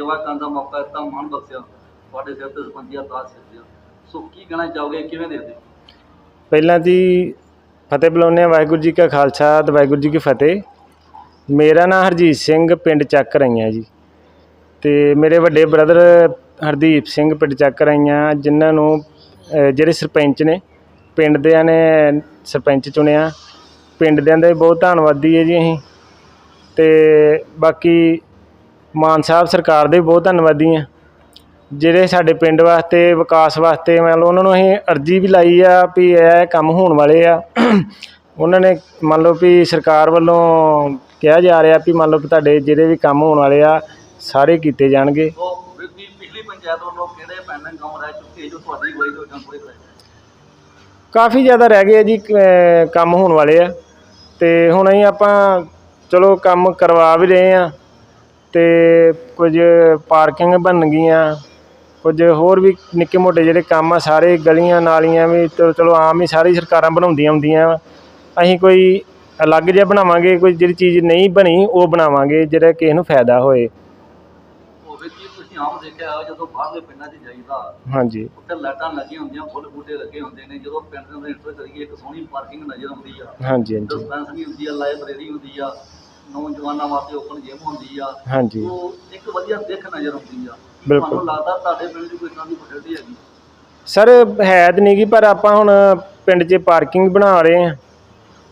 ਸੇਵਾ ਕਰਨ ਦਾ ਮੌਕਾ ਦਿੱਤਾ ਮਾਣ ਬਖਸ਼ਿਆ, ਤੁਹਾਡੇ ਸਿਰ ਤੇ ਸਰਪੰਚੀਆ ਤਾਜ ਸਿੱਧਿਆ ਸੋ ਕੀ ਕਹਿਣਾ ਚਾਹੋਗੇ, ਕਿਵੇਂ ਦੇਖਦੇ? ਪਹਿਲਾਂ ਜੀ, ਫਤਿਹ ਬੁਲਾਉਂਦੇ ਹਾਂ, ਵਾਹਿਗੁਰੂ ਜੀ ਕਾ ਖਾਲਸਾ ਤੇ ਵਾਹਿਗੁਰੂ ਜੀ ਕੀ ਫਤਿਹ। ਮੇਰਾ ਨਾਮ ਹਰਜੀਤ ਸਿੰਘ, ਪਿੰਡ ਚੱਕ ਰਈਆਂ ਜੀ। ਤੇ ਮੇਰੇ ਵੱਡੇ ਬ੍ਰਦਰ ਹਰਦੀਪ ਸਿੰਘ, ਪਿੰਡ ਚੱਕ ਰਈਆਂ, ਜਿਨ੍ਹਾਂ ਨੂੰ ਜਿਹੜੇ ਸਰਪੰਚ ਨੇ ਪਿੰਡ ਦਿਆਂ ਨੇ ਸਰਪੰਚ ਚੁਣਿਆ। ਪਿੰਡ ਦਿਆਂ ਦਾ ਵੀ ਬਹੁਤ ਧੰਨਵਾਦੀ ਹੈ ਜੀ ਅਸੀਂ। ਤੇ ਬਾਕੀ ਮਾਨ ਸਾਹਿਬ ਸਰਕਾਰ ਦੇ ਵੀ ਬਹੁਤ ਧੰਨਵਾਦੀ ਹਾਂ। ਜਿਹੜੇ ਸਾਡੇ ਪਿੰਡ ਵਾਸਤੇ, ਵਿਕਾਸ ਵਾਸਤੇ ਮੰਨ ਲਓ ਉਹਨਾਂ ਨੂੰ ਅਸੀਂ ਅਰਜ਼ੀ ਵੀ ਲਾਈ ਆ ਵੀ ਇਹ ਕੰਮ ਹੋਣ ਵਾਲੇ ਆ। ਉਹਨਾਂ ਨੇ ਮੰਨ ਲਓ ਵੀ ਸਰਕਾਰ ਵੱਲੋਂ ਕਿਹਾ ਜਾ ਰਿਹਾ ਵੀ ਮੰਨ ਲਓ ਵੀ ਤੁਹਾਡੇ ਜਿਹੜੇ ਵੀ ਕੰਮ ਹੋਣ ਵਾਲੇ ਆ, ਸਾਰੇ ਕੀਤੇ ਜਾਣਗੇ। ਪਿਛਲੀ ਪੰਚਾਇਤ ਵੱਲੋਂ ਕਿਹੜੇ ਪੈਂਡਿੰਗ ਕੰਮ ਰਹਿ ਚੁੱਕੇ ਜੋ ਤੁਹਾਡੀ ਅਗਵਾਈ ਤੋਂ ਜਾਂ ਪੂਰੇ ਕਰਾਏ ਕਾਫੀ ਜ਼ਿਆਦਾ ਰਹਿ ਗਏ ਆ ਜੀ ਕੰਮ ਹੋਣ ਵਾਲੇ ਆ। ਤੇ ਹੁਣ ਅਸੀਂ ਆਪਾਂ ਚਲੋ ਕੰਮ ਕਰਵਾ ਵੀ ਰਹੇ ਆ ਤੇ ਕੁਝ ਪਾਰਕਿੰਗ ਬਣ ਗਈਆਂ ਕੁਝ ਹੋਰ ਵੀ ਨਿੱਕੇ ਮੋਟੇ ਜਿਹੜੇ ਕੰਮ ਆ ਸਾਰੇ ਗਲੀਆਂ ਨਾਲੀਆਂ ਵੀ ਚਲੋ ਚਲੋ ਆਮ ਹੀ ਸਾਰੀ ਸਰਕਾਰਾਂ ਬਣਾਉਂਦੀਆਂ ਹੁੰਦੀਆਂ ਅਸੀਂ ਕੋਈ ਅਲੱਗ ਜਿਹਾ ਬਣਾਵਾਂਗੇ ਕੋਈ ਜਿਹੜੀ ਚੀਜ਼ ਨਹੀਂ ਬਣੀ ਉਹ ਬਣਾਵਾਂਗੇ ਜਿਹੜਾ ਕਿਸੇ ਨੂੰ ਫਾਇਦਾ ਹੋਏ। ਉਹ ਵੀਰ ਜੀ ਤੁਸੀਂ ਆਮ ਦੇਖਿਆ ਹੋਇਆ ਜਦੋਂ ਬਾਹਰਲੇ ਪਿੰਡਾਂ 'ਚ ਜਾਈਦਾ ਹਾਂਜੀ। ਉੱਥੇ ਲਾਈਟਾਂ ਲੱਗੀਆਂ ਹੁੰਦੀਆਂ ਫੁੱਲ ਬੂਟੇ ਲੱਗੇ ਹੁੰਦੇ ਨੇ ਜਦੋਂ ਪਿੰਡ ਦੇ ਅੰਦਰ ਇੰਟਰ ਕਰੀਏ ਇੱਕ ਸੋਹਣੀ ਪਾਰਕਿੰਗ ਨਜ਼ਰ ਆਉਂਦੀ ਆ। ਹਾਂਜੀ ਹਾਂਜੀ। ਡਿਸਪੈਂਸਰੀ ਹੁੰਦੀ ਆ ਲਾਇਬ੍ਰੇਰੀ ਹੁੰਦੀ ਆ। ਨੌਜਵਾਨਾਂ ਵਾਸਤੇ ਓਪਨ ਜਿਮ ਹੁੰਦੀ ਆ। ਹਾਂਜੀ। ਉਹ ਇੱਕ ਵਧੀਆ ਦਿੱਖ ਨਜ਼ਰ ਆਉਂਦੀ ਆ। ਬਿਲਕੁਲ। ਤੁਹਾਨੂੰ ਲੱਗਦਾ ਤੁਹਾਡੇ ਪਿੰਡ 'ਚ ਕੋਈ ਇਦਾਂ ਦੀ ਫੈਸਿਲਿਟੀ ਹੈਗੀ? ਸਰ ਹੈ ਤਾਂ ਨਹੀਂ ਗੀ ਪਰ ਆਪਾਂ ਹੁਣ ਪਿੰਡ 'ਚ ਪਾਰਕਿੰਗ ਬਣਾ ਰਹੇ ਹਾਂ।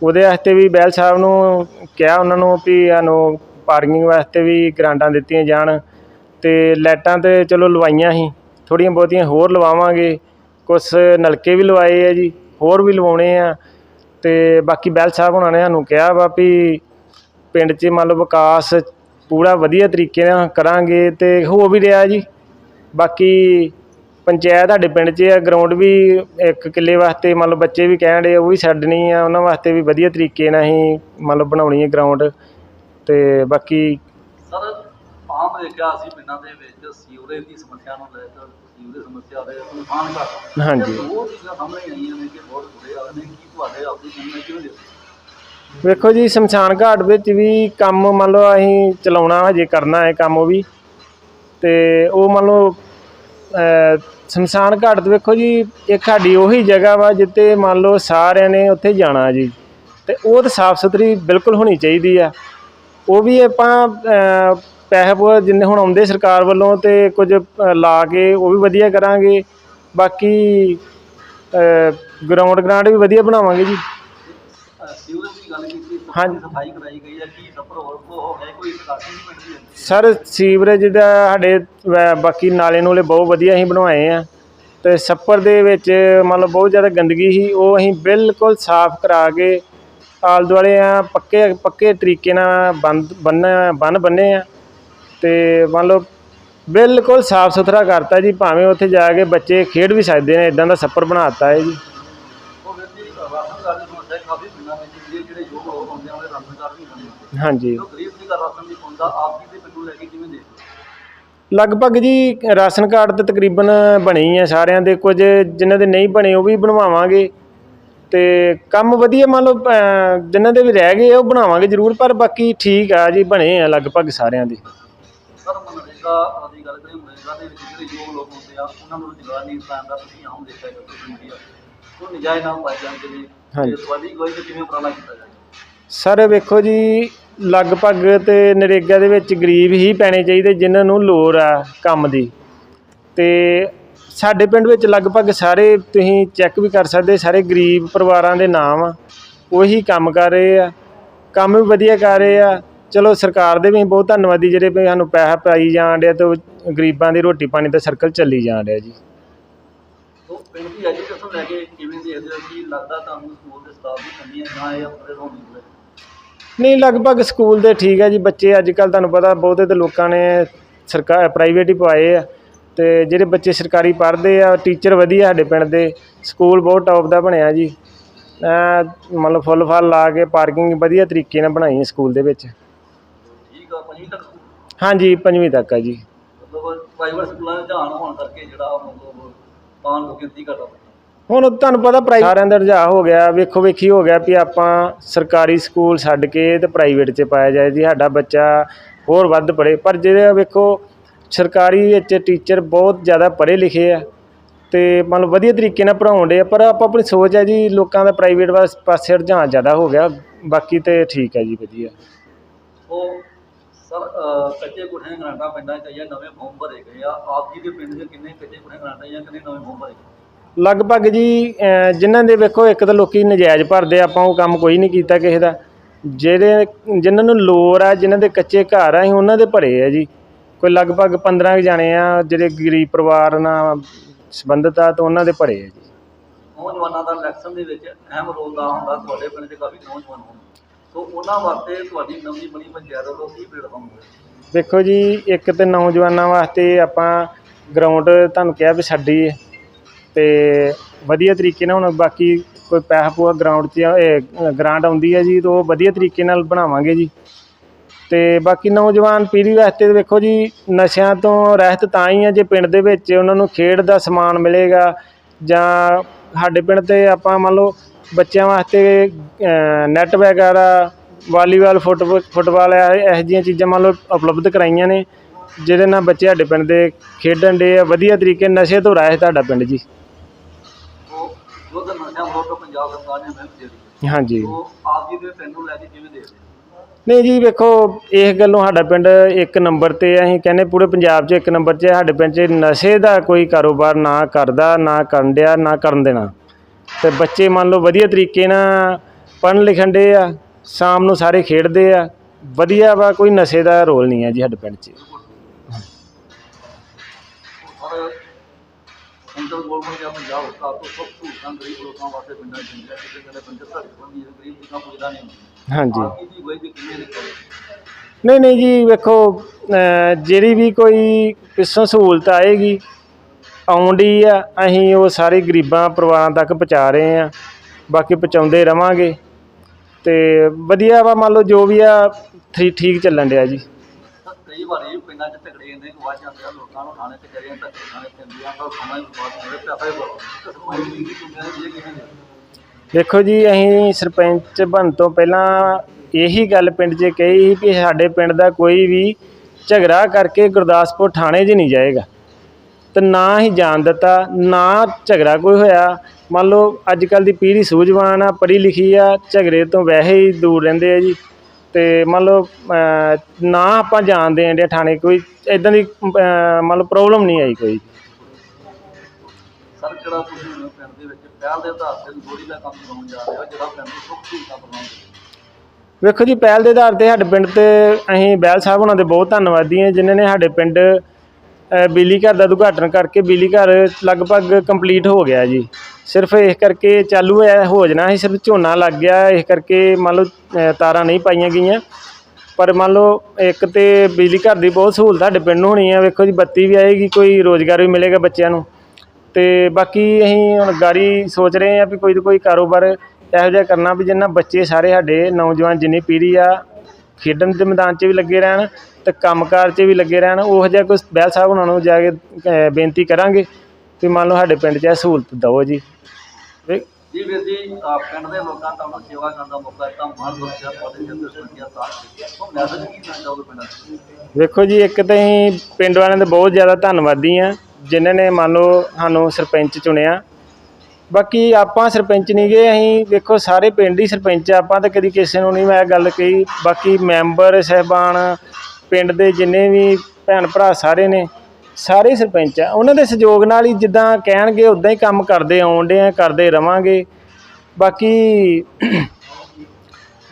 ਉਹਦੇ ਵਾਸਤੇ ਵੀ ਬੈਲ ਸਾਹਿਬ ਨੂੰ ਕਿਹਾ ਉਹਨਾਂ ਨੂੰ ਵੀ ਸਾਨੂੰ ਪਾਰਕਿੰਗ ਵਾਸਤੇ ਵੀ ਗ੍ਰਾਂਟਾਂ ਦਿੱਤੀਆਂ ਜਾਣ ਤੇ ਲਾਈਟਾਂ ਤੇ ਚਲੋ ਲਵਾਈਆਂ ਸੀ। ਥੋੜ੍ਹੀਆਂ ਬਹੁਤੀਆਂ ਹੋਰ ਲਵਾਵਾਂਗੇ। ਕੁਛ ਨਲਕੇ ਵੀ ਲਵਾਏ ਆ ਜੀ ਹੋਰ ਵੀ ਲਵਾਉਣੇ ਆ। ਤੇ ਬਾਕੀ ਬੈਲ ਸਾਹਿਬ ਉਹਨਾਂ ਨੇ ਸਾਨੂੰ ਕਿਹਾ ਵਾ ਵੀ ਪਿੰਡ 'ਚ ਮੰਨ ਲਓ ਵਿਕਾਸ ਪੂਰਾ ਵਧੀਆ ਤਰੀਕੇ ਨਾਲ ਕਰਾਂਗੇ ਤੇ ਹੋ ਵੀ ਰਿਹਾ ਜੀ। ਬਾਕੀ ਪੰਚਾਇਤ ਸਾਡੇ ਪਿੰਡ 'ਚ ਆ ਗਰਾਊਂਡ ਵੀ ਇੱਕ ਕਿੱਲੇ ਵਾਸਤੇ ਮੰਨ ਲਓ ਬੱਚੇ ਵੀ ਕਹਿਣ ਦੇ ਉਹ ਵੀ ਛੱਡਣੀ ਆ ਉਹਨਾਂ ਵਾਸਤੇ ਵੀ ਵਧੀਆ ਤਰੀਕੇ ਨਾਲ ਅਸੀਂ ਮੰਨ ਲਓ ਬਣਾਉਣੀ ਹੈ ਗਰਾਊਂਡ ਤੇ ਬਾਕੀ ਸਰ ਆਮ ਦੇਖਿਆ ਅਸੀਂ ਪਿੰਡਾਂ ਦੇ ਵਿੱਚ ਸੀਵਰੇਜ ਦੀ ਸਮੱਸਿਆ ਨੂੰ ਲੈ ਕੇ ਸੀਵਰੇਜ ਸਮੱਸਿਆ ਦੇ ਤੂਫਾਨ ਘੱਟ। ਹਾਂਜੀ। ਉਹ ਚੀਜ਼ਾਂ ਸਾਹਮਣੇ ਆਈਆਂ ਨੇ ਕਿ ਬਹੁਤ ਬੁਰੇ ਹਾਲ ਨੇ ਕੀ ਤੁਹਾਡੇ ਆਪਣੀ ਨੇ ਕਿਵੇਂ ਦੇਖਦੇ ਵੇਖੋ ਜੀ, ਸ਼ਮਸ਼ਾਨ ਘਾਟ ਵਿੱਚ ਵੀ ਕੰਮ ਮੰਨ ਲਓ ਅਸੀਂ ਚਲਾਉਣਾ ਹਜੇ ਕਰਨਾ ਹੈ ਕੰਮ ਉਹ ਵੀ। ਤੇ ਉਹ ਮੰਨ ਲਓ ਸ਼ਮਸ਼ਾਨ ਘਾਟ ਤੇ ਵੇਖੋ ਜੀ ਇੱਕ ਸਾਡੀ ਉਹੀ ਜਗ੍ਹਾ ਵਾ ਜਿੱਤੇ ਮੰਨ ਲਓ ਸਾਰਿਆਂ ਨੇ ਉੱਥੇ ਜਾਣਾ ਜੀ। ਤੇ ਉਹ ਤਾਂ ਸਾਫ਼ ਸੁਥਰੀ ਬਿਲਕੁਲ ਹੋਣੀ ਚਾਹੀਦੀ ਆ। ਉਹ ਵੀ ਆਪਾਂ ਪੈਸੇ ਪੂਸੇ ਜਿੰਨੇ ਹੁਣ ਆਉਂਦੇ ਸਰਕਾਰ ਵੱਲੋਂ ਤੇ ਕੁਝ ਲਾ ਕੇ ਉਹ ਵੀ ਵਧੀਆ ਕਰਾਂਗੇ। ਬਾਕੀ ਗਰਾਊਂਡ ਗਰਾਂਡ ਵੀ ਵਧੀਆ ਬਣਾਵਾਂਗੇ ਜੀ। ਗੱਲ ਕੀਤੀ ਹਾਂਜੀ। ਸਫ਼ਾਈ ਕਰਾਈ ਗਈ ਹੈ ਕੀ ਸਫਰ ਹੋਰ ਕੋ ਹੋ ਗਿਆ ਕੋਈ ਸਕਾਸੀ ਨਹੀਂ ਪਿੰਡ ਦੀ ਹੈ? ਸਰ ਸੀਵਰੇਜ ਦਾ ਸਾਡੇ ਵੈ- ਬਾਕੀ ਨਾਲੇ ਨੂਲੇ ਬਹੁਤ ਵਧੀਆ ਅਸੀਂ ਬਣਵਾਏ ਆ ਤੇ ਛੱਪੜ ਦੇ ਵਿੱਚ ਮੰਨ ਲਓ ਬਹੁਤ ਜ਼ਿਆਦਾ ਗੰਦਗੀ ਸੀ ਉਹ ਅਸੀਂ ਬਿਲਕੁਲ ਸਾਫ਼ ਕਰਾ ਕੇ ਆਲ ਦੁਆਲੇ ਆ ਪੱਕੇ ਪੱਕੇ ਤਰੀਕੇ ਨਾਲ ਬੰਦ ਬੰਨ ਬੰਨ ਬੰਨੇ ਆ ਤੇ ਮੰਨ ਲਓ ਬਿਲਕੁਲ ਸਾਫ਼ ਸੁਥਰਾ ਕਰਤਾ ਜੀ ਭਾਵੇਂ ਉੱਥੇ ਜਾ ਕੇ ਬੱਚੇ ਖੇਡ ਵੀ ਸਕਦੇ ਨੇ ਇਦਾਂ ਦਾ ਛੱਪੜ ਬਣਾਤਾ ਹੈ ਜੀ ਸਮੱਸਿਆ ਕਾਫੀ ਪਿੰਡਾਂ ਵਿੱਚ ਜਿਹੜੇ ਜਿਹੜੇ ਯੋਗ ਲੋਕ ਹੁੰਦੇ ਆ ਉਹਦੇ ਰਾਸ਼ਨ ਕਾਰਡ ਨਹੀਂ ਬਣਦੇ ਹਾਂਜੀ। ਜੋ ਗਰੀਬ ਦੀ ਘਰ ਰਾਸ਼ਨ ਨਹੀਂ ਪਾਉਂਦਾ ਆਪ ਜੀ ਦੇ ਪਿੰਡੋਂ ਲੈ ਕੇ ਕਿਵੇਂ ਦੇਖਦੇ ਲਗਭਗ ਜੀ ਰਾਸ਼ਨ ਕਾਰਡ ਤੇ ਤਕਰੀਬਨ ਬਣੇ ਹੀ ਆ ਸਾਰਿਆਂ ਦੇ ਕੁਝ ਜਿਨ੍ਹਾਂ ਦੇ ਨਹੀਂ ਬਣੇ ਉਹ ਵੀ ਬਣਵਾਵਾਂਗੇ। ਤੇ ਕੰਮ ਵਧੀਆ ਮੰਨ ਲਓ ਜਿਨ੍ਹਾਂ ਦੇ ਵੀ ਰਹਿ ਗਏ ਉਹ ਬਣਾਵਾਂਗੇ ਜ਼ਰੂਰ ਪਰ ਬਾਕੀ ਠੀਕ ਆ ਜੀ ਬਣੇ ਆ ਲਗਭਗ ਸਾਰਿਆਂ ਦੇ। ਸਰ ਮਨਰੇਗਾ ਦੀ ਗੱਲ ਕਰੀਏ ਮਨਰੇਗਾ ਦੇ ਵਿੱਚ ਜਿਹੜੇ ਯੋਗ ਲੋਕ ਹੁੰਦੇ ਆ ਉਹਨਾਂ ਨੂੰ ਰੁਜ਼ਗਾਰ ਨਹੀਂ ਪਾਉਣ ਦਾ ਤੁਸੀਂ ਆਮ ਦੇਖਿਆ ਕਰਦੇ ਮੀਡੀਆ ਉਹ ਨਜਾਇਜ਼ ਨਾਮ ਪਾਏ ਜਾਂਦੇ ਨੇ। ਹਾਂਜੀ। ਤੇ ਕਿਵੇਂ ਉਪਰਾਲਾ ਕੀਤਾ ਸਰ ਵੇਖੋ ਜੀ ਲਗਭਗ ਤੇ ਨਰੇਗਾ ਦੇ ਵਿੱਚ ਗਰੀਬ ਹੀ ਪੈਣੇ ਚਾਹੀਦੇ ਜਿਨ੍ਹਾਂ ਨੂੰ ਲੋੜ ਆ ਕੰਮ ਦੀ। ਤੇ ਸਾਡੇ ਪਿੰਡ ਵਿੱਚ ਲਗਭਗ ਸਾਰੇ ਤੁਸੀਂ ਚੈੱਕ ਵੀ ਕਰ ਸਕਦੇ ਸਾਰੇ ਗਰੀਬ ਪਰਿਵਾਰਾਂ ਦੇ ਨਾਮ ਆ ਉਹੀ ਕੰਮ ਕਰ ਰਹੇ ਆ ਕੰਮ ਵੀ ਵਧੀਆ ਕਰ ਰਹੇ ਆ। ਚਲੋ ਸਰਕਾਰ ਦੇ ਵੀ ਬਹੁਤ ਧੰਨਵਾਦੀ ਜਿਹੜੇ ਵੀ ਸਾਨੂੰ ਪੈਸਾ ਪਾਈ ਜਾਣ ਡਿਆ ਤੇ ਉਹ ਗਰੀਬਾਂ ਦੀ ਰੋਟੀ ਪਾਣੀ ਦਾ ਸਰਕਲ ਚੱਲੀ ਜਾਣ ਡਿਆ ਜੀ। ਪਿੰਡ ਦੀ ਐਜੂਕੇਸ਼ਨ ਲੈ ਕੇ ਕਿਵੇਂ ਦੇਖਦੇ ਹੋ? ਕਿ ਲੱਗਦਾ ਤੁਹਾਨੂੰ ਸਕੂਲ ਦੇ ਸਟਾਫ ਦੀ ਕਮੀ ਹੈ ਜਾਂ ਇਹ ਅਪਗ੍ਰੇਡ ਹੋਣੀ ਚਾਹੀਦੀ ਨਹੀਂ ਲਗਭਗ ਸਕੂਲ ਦੇ ਠੀਕ ਹੈ ਜੀ ਬੱਚੇ ਅੱਜ ਕੱਲ ਤੁਹਾਨੂੰ ਪਤਾ ਬਹੁਤੇ ਤੇ ਲੋਕਾਂ ਨੇ ਸਰਕਾਰ ਪ੍ਰਾਈਵੇਟ ਹੀ ਪਵਾਏ ਆ ਤੇ ਜਿਹੜੇ ਬੱਚੇ ਸਰਕਾਰੀ ਪੜ੍ਹਦੇ ਆ ਟੀਚਰ ਵਧੀਆ ਸਾਡੇ ਪਿੰਡ ਦੇ ਸਕੂਲ ਬਹੁਤ ਟੌਪ ਦਾ ਬਣਿਆ ਜੀ। ਮਤਲਬ ਫੁੱਲ ਫਲ ਲਾ ਕੇ ਪਾਰਕਿੰਗ ਵਧੀਆ ਤਰੀਕੇ ਨਾਲ ਬਣਾਈ ਹੈ ਸਕੂਲ ਦੇ ਵਿੱਚ। ਠੀਕ ਆ ਪੰਜੀ ਤੱਕ? ਹਾਂਜੀ ਪੰਜਵੀਂ ਤੱਕ ਆ ਜੀ। ਮਤਲਬ ਪ੍ਰਾਈਵੇਟ ਸਕੂਲਾਂ ਦੇ ਧਿਆਨ ਹੋਣ ਕਰਕੇ ਜਿਹੜਾ ਗਿਣਤੀ ਘਟਾ ਹੁਣ ਤੁਹਾਨੂੰ ਪਤਾ ਪ੍ਰਾਈ ਸਾਰਿਆਂ ਦਾ ਰੁਝਾਅ ਹੋ ਗਿਆ ਵੇਖੋ ਵੇਖੀ ਹੋ ਗਿਆ ਵੀ ਆਪਾਂ ਸਰਕਾਰੀ ਸਕੂਲ ਛੱਡ ਕੇ ਤੇ ਪ੍ਰਾਈਵੇਟ 'ਚ ਪਾਇਆ ਜਾਏ ਜੀ ਸਾਡਾ ਬੱਚਾ ਹੋਰ ਵੱਧ ਪੜੇ ਪਰ ਜਿਹੜੇ ਵੇਖੋ ਸਰਕਾਰੀ ਵਿੱਚ ਟੀਚਰ ਬਹੁਤ ਜ਼ਿਆਦਾ ਪੜ੍ਹੇ ਲਿਖੇ ਆ ਤੇ ਮਤਲਬ ਵਧੀਆ ਤਰੀਕੇ ਨਾਲ ਪੜ੍ਹਾਉਂਦੇ ਆ ਪਰ ਆਪਾਂ ਆਪਣੀ ਸੋਚ ਹੈ ਜੀ ਲੋਕਾਂ ਦਾ ਪ੍ਰਾਈਵੇਟ ਪਾਸੇ ਰੁਝਾਨ ਜ਼ਿਆਦਾ ਹੋ ਗਿਆ ਬਾਕੀ ਤੇ ਠੀਕ ਹੈ ਜੀ ਵਧੀਆ। ਉਹ ਸਰ ਕੱਚੇ ਕੁੱਠੇ ਗਰਾਂਟਾਂ ਪਿੰਡਾਂ 'ਚ ਜਾਂ ਨਵੇਂ ਫਾਰਮ ਭਰੇ ਗਏ ਆ। ਆਪ ਜੀ ਦੇ ਪਿੰਡ 'ਚ ਕਿੰਨੇ ਕੱਚੇ ਕੁੱਠੇ ਗਰਾਂਟਾਂ ਜਾਂ ਕਿੰਨੇ ਨਵੇਂ ਫਾਰਮ ਭਰੇ ਗਏ? ਲਗਭਗ ਜੀ ਜਿਨ੍ਹਾਂ ਦੇ ਵੇਖੋ ਇੱਕ ਤਾਂ ਲੋਕੀ ਨਜਾਇਜ਼ ਭਰਦੇ ਆਪਾਂ ਉਹ ਕੰਮ ਕੋਈ ਨਹੀਂ ਕੀਤਾ ਕਿਸੇ ਦਾ। ਜਿਹੜੇ ਜਿਨ੍ਹਾਂ ਨੂੰ ਲੋੜ ਆ ਜਿਨ੍ਹਾਂ ਦੇ ਕੱਚੇ ਘਰ ਆ ਅਸੀਂ ਉਹਨਾਂ ਦੇ ਭਰੇ ਆ ਜੀ। ਕੋਈ ਲਗਭਗ 15 ਕੁ ਜਾਣੇ ਆ ਜਿਹੜੇ ਗਰੀਬ ਪਰਿਵਾਰ ਨਾਲ ਸੰਬੰਧਿਤ ਆ ਤਾਂ ਉਹਨਾਂ ਦੇ ਭਰੇ ਆ ਜੀ। ਨੌਜਵਾਨਾਂ ਦਾ ਇਲੈਕਸ਼ਨ ਦੇ ਵਿੱਚ ਅਹਿਮ ਰੋਲ ਦਾ ਹੁੰਦਾ ਤੁਹਾਡੇ ਪਿੰਡ 'ਚ ਕਾਫੀ ਨੌਜਵਾਨ ਹੋਣ ਸੋ ਉਹਨਾਂ ਵਾਸਤੇ ਤੁਹਾਡੀ ਨਵੀਂ ਬਣੀ ਪੰਚਾਇਤ ਵੱਲੋਂ ਕੀ ਪਲੇਟਫਾਰਮ ਹੋਵੇ ਦੇਖੋ ਜੀ, ਇੱਕ ਤੇ ਨੌਜਵਾਨਾਂ ਵਾਸਤੇ ਆਪਾਂ ਗਰਾਊਂਡ ਤੁਹਾਨੂੰ ਕਿਹਾ ਵੀ ਸਾਡੀ ਹੈ ਤੇ ਵਧੀਆ ਤਰੀਕੇ ਨਾਲ ਹੁਣ ਬਾਕੀ ਕੋਈ ਪੈਸਾ ਪੂਆ ਗਰਾਊਂਡ 'ਚ ਇਹ ਗ੍ਰਾਂਟ ਆਉਂਦੀ ਹੈ ਜੀ, ਤਾਂ ਉਹ ਵਧੀਆ ਤਰੀਕੇ ਨਾਲ ਬਣਾਵਾਂਗੇ ਜੀ। ਤੇ ਬਾਕੀ ਨੌਜਵਾਨ ਪੀੜ੍ਹੀ ਵਾਸਤੇ ਤਾਂ ਵੇਖੋ ਜੀ, ਨਸ਼ਿਆਂ ਤੋਂ ਰਹਿਤ ਤਾਂ ਹੀ ਹੈ ਜੇ ਪਿੰਡ ਦੇ ਵਿੱਚ ਉਹਨਾਂ ਨੂੰ ਖੇਡ ਦਾ ਸਮਾਨ ਮਿਲੇਗਾ ਜਾਂ ਸਾਡੇ ਪਿੰਡ ਤੇ ਆਪਾਂ ਮੰਨ ਲਓ ਬੱਚਿਆਂ ਵਾਸਤੇ ਨੈੱਟ ਵਗੈਰਾ, ਵਾਲੀਬਾਲ, ਫੁੱਟ, ਫੁੱਟਬਾਲ, ਇਹ, ਇਹੋ ਜਿਹੀਆਂ ਚੀਜ਼ਾਂ ਮੰਨ ਲਓ ਉਪਲਬਧ ਕਰਾਈਆਂ ਨੇ, ਜਿਹਦੇ ਨਾਲ ਬੱਚੇ ਸਾਡੇ ਪਿੰਡ ਦੇ ਖੇਡਣ ਦੇ ਆ, ਵਧੀਆ ਤਰੀਕੇ ਨਸ਼ੇ ਤੋਂ ਰਹਿਤ ਤੁਹਾਡਾ ਪਿੰਡ ਜੀ। ਹਾਂਜੀ। ਆਪ ਜੀ ਦੇ ਪਿੰਡ ਨੂੰ ਲੈ ਕੇ ਕਿਵੇਂ ਦੇਖਦੇ ਨਹੀਂ ਜੀ, ਵੇਖੋ, ਇਸ ਗੱਲੋਂ ਸਾਡਾ ਪਿੰਡ ਇੱਕ ਨੰਬਰ ਤੇ ਅਸੀਂ ਕਹਿੰਦੇ ਪੂਰੇ ਪੰਜਾਬ 'ਚ ਇੱਕ ਨੰਬਰ 'ਚ ਸਾਡੇ ਪਿੰਡ 'ਚ ਨਸ਼ੇ ਦਾ ਕੋਈ ਕਾਰੋਬਾਰ ਨਾ ਕਰਦਾ, ਨਾ ਕਰਨ ਡਿਆ ਨਾ ਕਰਨ ਦੇਣਾ। ਤੇ ਬੱਚੇ ਮੰਨ ਲਓ ਵਧੀਆ ਤਰੀਕੇ ਨਾਲ ਪੜ੍ਹਨ ਲਿਖਣ ਦੇ ਆ ਸ਼ਾਮ ਨੂੰ ਸਾਰੇ ਖੇਡਦੇ ਆ ਵਧੀਆ ਵਾ ਕੋਈ ਨਸ਼ੇ ਦਾ ਰੋਲ ਨਹੀਂ ਹੈ ਜੀ ਸਾਡੇ ਪਿੰਡ 'ਚ। ਔਰ ਸੈਂਟਰ ਗਵਰਨਮੈਂਟ ਜਾਂ ਪੰਜਾਬ ਸਰਕਾਰ ਤੋਂ ਸਭ ਸਹੂਲਤਾਂ ਗਰੀਬ ਲੋਕਾਂ ਵਾਸਤੇ ਪਿੰਡਾਂ 'ਚ ਦਿੰਦੀ ਹੈ ਕਿਸੇ ਕਿਤੇ ਪਿੰਡ 'ਚ ਧੜੀ ਬੰਦੀ ਹੈ ਗਰੀਬ ਲੋਕਾਂ ਨੂੰ ਪੁੱਛਦਾ ਨਹੀਂ ਹੁੰਦਾ। ਹਾਂਜੀ। ਆਪ ਜੀ ਦੀ ਵਜ੍ਹਾ ਕਿਵੇਂ ਨਿਕਲੇ ਨਹੀਂ ਨਹੀਂ ਜੀ ਵੇਖੋ ਅਹ ਜਿਹੜੀ ਵੀ ਕੋਈ ਪਿੱਛੋਂ ਸਹੂਲਤ ਆਏਗੀ ਆਉਂਦੀ ਆ ਅਸੀਂ ਉਹ ਸਾਰੇ ਗਰੀਬਾਂ ਪਰਿਵਾਰਾਂ ਤੱਕ ਪਹੁੰਚਾ ਰਹੇ ਆ ਬਾਕੀ ਪਹੁੰਚਾਉਂਦੇ ਰਵਾਂਗੇ। ਤੇ ਵਧੀਆ ਵਾ ਮੰਨ ਲਓ ਜੋ ਵੀ ਆ ਠੀਕ ਠੀਕ ਚੱਲਣ ਡਿਆ ਜੀ। ਕਈ ਵਾਰੀ ਪਿੰਡਾਂ 'ਚ ਜਾਂਦੇ ਆ ਲੋਕਾਂ ਨੂੰ ਤੇ ਕਰੀਆਂ ਧੱਕੇ ਖਾਣੇ ਸਮਾਂ ਪੈਸਾ ਵੀ ਨਹੀਂ ਦੇਖੋ ਜੀ ਅਸੀਂ ਸਰਪੰਚ ਬਣਨ ਤੋਂ ਪਹਿਲਾਂ ਇਹੀ ਗੱਲ ਪਿੰਡ 'ਚ ਕਹੀ ਸੀ ਕਿ ਸਾਡੇ ਪਿੰਡ ਦਾ ਕੋਈ ਵੀ ਝਗੜਾ ਕਰਕੇ ਗੁਰਦਾਸਪੁਰ ਥਾਣੇ 'ਚ ਨਹੀਂ ਜਾਏਗਾ। ਤੇ ਨਾ ਹੀ ਜਾਣ ਦਿੱਤਾ ਨਾ ਝਗੜਾ ਕੋਈ ਹੋਇਆ। ਮੰਨ ਲਓ ਅੱਜ ਕੱਲ ਦੀ ਪੀੜ੍ਹੀ ਸੂਝਵਾਨ ਆ ਪੜ੍ਹੀ ਲਿਖੀ ਆ ਝਗੜੇ ਤੋਂ ਵੈਸੇ ਹੀ ਦੂਰ ਰਹਿੰਦੇ ਆ ਜੀ। ਤੇ ਮੰਨ ਲਓ ਨਾ ਆਪਾਂ ਜਾਣ ਦੇਣ ਦੇ ਥਾਣੇ ਕੋਈ ਇਦਾਂ ਦੀ ਮੰਨ ਲਓ ਪ੍ਰੋਬਲਮ ਨਹੀਂ ਆਈ ਕੋਈ। ਸਰ ਜਿਹੜਾ ਤੁਸੀਂ ਹੁਣ ਪਿੰਡ ਦੇ ਵਿੱਚ ਪਹਿਲ ਦੇ ਆਧਾਰ ਤੇ ਗੋਲੀ ਦਾ ਕੰਮ ਕਰਾਉਣ ਜਾ ਰਹੇ ਹੋ ਜਿਹੜਾ ਪਿੰਡ ਨੂੰ ਸੁੱਖ ਸਹੂਲਤਾਂ ਪ੍ਰਦਾਨ ਕਰੇ ਵੇਖੋ ਜੀ ਪਹਿਲ ਦੇ ਆਧਾਰ ਤੇ ਸਾਡੇ ਪਿੰਡ ਤੇ ਅਸੀਂ ਬੈਲ ਸਾਹਿਬ ਉਹਨਾਂ ਦੇ ਬਹੁਤ ਧੰਨਵਾਦੀ ਹਾਂ ਜਿਨ੍ਹਾਂ ਨੇ ਸਾਡੇ ਪਿੰਡ ਬਿਜਲੀ ਘਰ ਦਾ ਉਦਘਾਟਨ ਕਰਕੇ ਬਿਜਲੀ ਘਰ ਲਗਭਗ ਕੰਪਲੀਟ ਹੋ ਗਿਆ ਜੀ। ਸਿਰਫ ਇਸ ਕਰਕੇ ਚਾਲੂ ਹੈ ਹੋ ਜਾਣਾ ਸੀ, ਸਿਰਫ ਝੋਨਾ ਲੱਗ ਗਿਆ, ਇਸ ਕਰਕੇ ਮੰਨ ਲਓ ਤਾਰਾਂ ਨਹੀਂ ਪਾਈਆਂ ਗਈਆਂ। ਪਰ ਮੰਨ ਲਓ, ਇੱਕ ਤੇ ਬਿਜਲੀ ਘਰ ਦੀ ਬਹੁਤ ਸਹੂਲਤ ਸਾਡੇ ਪਿੰਡ ਨੂੰ ਹੋਣੀ ਆ ਵੇਖੋ ਜੀ, ਬੱਤੀ ਵੀ ਆਏਗੀ, ਕੋਈ ਰੋਜ਼ਗਾਰ ਵੀ ਮਿਲੇਗਾ ਬੱਚਿਆਂ ਨੂੰ। ਤੇ ਬਾਕੀ ਅਸੀਂ ਹੁਣ ਗਾੜੀ ਸੋਚ ਰਹੇ ਹਾਂ ਵੀ ਕੋਈ ਨਾ ਕੋਈ ਕਾਰੋਬਾਰ ਇਹੋ ਜਿਹਾ ਕਰਨਾ ਵੀ ਜਿੰਨਾ ਬੱਚੇ ਸਾਰੇ ਸਾਡੇ ਨੌਜਵਾਨ ਜਿੰਨੀ ਪੀੜ੍ਹੀ ਆ ਖੇਡਣ ਦੇ ਮੈਦਾਨ 'ਚ ਵੀ ਲੱਗੇ ਰਹਿਣ ਤੇ ਕੰਮਕਾਰ 'ਚ ਵੀ ਲੱਗੇ ਰਹਿਣ ਉਹੋ ਜਿਹਾ ਕੋਈ ਬਹਿਲ ਸਾਹਿਬ ਉਹਨਾਂ ਨੂੰ ਜਾ ਕੇ ਬੇਨਤੀ ਕਰਾਂਗੇ ਵੀ ਮੰਨ ਲਓ ਸਾਡੇ ਪਿੰਡ 'ਚ ਇਹ ਸਹੂਲਤ ਦਿਓ ਜੀ। ਵੀ ਜੀ ਵੀਰ ਜੀ ਆਹ ਪਿੰਡ ਦੇ ਲੋਕਾਂ ਤੁਹਾਨੂੰ ਸੇਵਾ ਕਰਨ ਦਾ ਮੌਕਾ ਦਿੱਤਾ ਮਾਣ ਬਖਸ਼ਿਆ ਤੁਹਾਡੇ ਸਿਰ ਤੇ ਸੁਣਿਆ ਸਾਥ ਉਹ ਮੈਸੇਜ ਕੀ ਦੇਣਾ ਚਾਹੋਗੇ ਪਿੰਡਾਂ ਨੂੰ ਵੇਖੋ ਜੀ ਇੱਕ ਤਾਂ ਅਸੀਂ ਪਿੰਡ ਵਾਲਿਆਂ ਦੇ ਬਹੁਤ ਜ਼ਿਆਦਾ ਧੰਨਵਾਦੀ ਆ ਜਿਨ੍ਹਾਂ ਨੇ ਮੰਨ ਲਓ ਸਾਨੂੰ ਸਰਪੰਚ ਚੁਣਿਆ। ਬਾਕੀ ਆਪਾਂ ਸਰਪੰਚ ਨਹੀਂ ਗਏ ਅਸੀਂ ਵੇਖੋ ਸਾਰੇ ਪਿੰਡ ਹੀ ਸਰਪੰਚ ਆ, ਆਪਾਂ ਤਾਂ ਕਦੀ ਕਿਸੇ ਨੂੰ ਨਹੀਂ ਮੈਂ ਗੱਲ ਕਹੀ। ਬਾਕੀ ਮੈਂਬਰ, ਸਹਿਬਾਨ, ਪਿੰਡ ਦੇ ਜਿੰਨੇ ਵੀ ਭੈਣ ਭਰਾ ਸਾਰੇ ਨੇ, ਸਾਰੇ ਸਰਪੰਚ ਆ। ਉਹਨਾਂ ਦੇ ਸਹਿਯੋਗ ਨਾਲ ਹੀ ਜਿੱਦਾਂ ਕਹਿਣਗੇ ਉਦਾਂ ਹੀ ਕੰਮ ਕਰਦੇ ਆਉਂਦੇ ਆ, ਕਰਦੇ ਰਵਾਂਗੇ। ਬਾਕੀ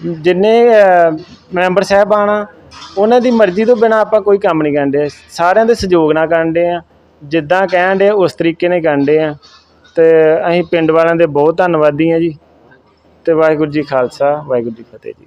ਜਿੰਨੇ ਮੈਂਬਰ ਸਾਹਿਬਾਨ ਆ, ਉਹਨਾਂ ਦੀ ਮਰਜ਼ੀ ਤੋਂ ਬਿਨਾ ਆਪਾਂ ਕੋਈ ਕੰਮ ਨਹੀਂ ਕਰਦੇ ਸਾਰਿਆਂ ਦੇ ਸਹਿਯੋਗ ਨਾਲ ਕਰਦੇ ਆ। ਜਿੱਦਾਂ ਕਹਿਣ ਦੇ ਉਸ ਤਰੀਕੇ ਨਾਲ ਕਰਦੇ ਆ। ਤੇ ਅਸੀਂ ਪਿੰਡ ਵਾਲਿਆਂ ਦੇ ਬਹੁਤ ਧੰਨਵਾਦੀ ਆ ਜੀ। ਤੇ ਵਾਹਿਗੁਰੂ ਜੀ ਖਾਲਸਾ, ਵਾਹਿਗੁਰੂ ਜੀ ਫਤਿਹ ਜੀ।